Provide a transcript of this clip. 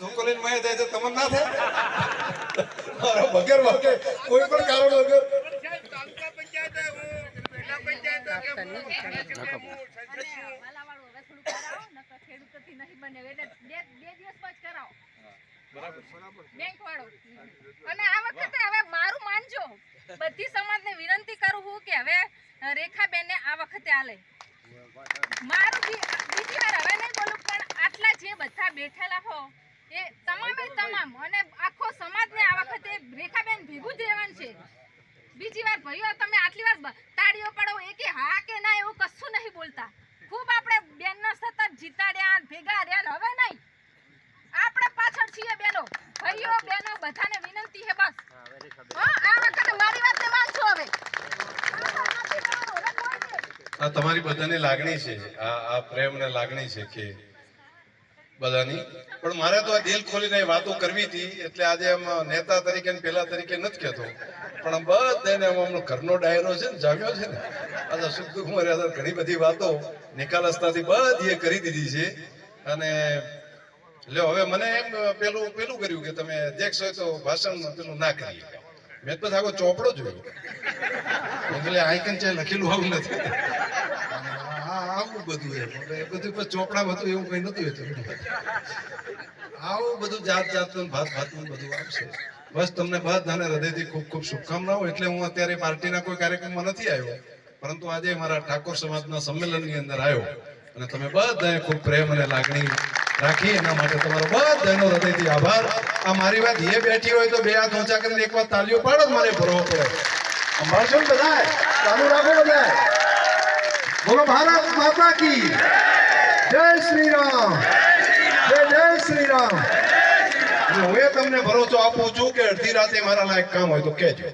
ધોકો લઈને માયા થાય તો તમને ના થાય? મારો વગર વગર કોઈ પણ કારણ વગર. આ બધી સમાજને વિનંતી કરું હું કે હવે રેખાબેનને આ વખતે આલે મારું બીજી વાર હવે નહીં પણ આટલા જે બધા બેઠેલા હો એ તમામે તમામ. અને આખો સમાજને આ વખતે રેખાબેન ભેગું જ રહેવાનું છે. બીજી વાર ભાઈઓ, તમે આટલી વાર તાળીઓ પાડો કે હા કે ના એવું કશું નહીં બોલતા. ખૂબ આપણે બેનનો સતત જીતાડ્યા, ભેગા રહ્યા હવે નહીં. આપણે પાછળ છીએ બેનો. ભાઈઓ, બેનો, બધાને વિનંતી છે બસ. હા, આ વખતે મારી વાતને માનજો હવે. વાત તમારી બધાની લાગણી છે. આ પ્રેમ ને લાગણી છે કે બધાની. પણ મારે તો આ દિલ ખોલીને વાતો કરવી હતી, એટલે આજે આમ નેતા તરીકે ને પેલા તરીકે નથી કહેતો. પણ આમ બધાને આમ આમનો ઘરનો ડાયરો છે ને, જામ્યો છે ને આજે સુખ દુઃખ મર્યાદા ઘણી બધી વાતો નિકાલસ્તાથી બધી એ કરી દીધી છે. અને એટલે હવે મને એમ પેલું પેલું કર્યું કે તમે અધ્યક્ષ હોય તો ભાષણ પેલું ના કરીએ. મેં તો આખો ચોપડો જોયો. એટલે આઈકન છે લખેલું આવું નથી. બધું એ બધું પર ચોપડા હતું એવું કઈ નથી હતું. આવું બધું જાત જાતનું ભાત ભાતનું બધું આવશે બસ તમને બધાને હૃદયથી ખૂબ ખૂબ શુભકામનાઓ. એટલે હું અત્યારે પાર્ટીના કોઈ કાર્યક્રમમાં નથી આવ્યો. પરંતુ આજે મારા ઠાકોર સમાજના સંમેલનની અંદર આવ્યો. અને તમે બધાએ ખૂબ પ્રેમ અને લાગણી રાખી. એના માટે તમારો બધાનો હૃદયથી આભાર. આ મારી વાત એ બેઠી હોય તો બે હાથ ઊંચા કરીને એક વાર તાલીઓ પાડો મારે ભરવો પડે. સંભાળશો ને બધા ચાલુ રાખો બધાય બોલો ભારત માતા કી જય. શ્રી રામ જય જય શ્રી રામ હું એ તમને ભરોસો આપું છું કે અડધી રાતે મારા લાયક કામ હોય તો કહેજો.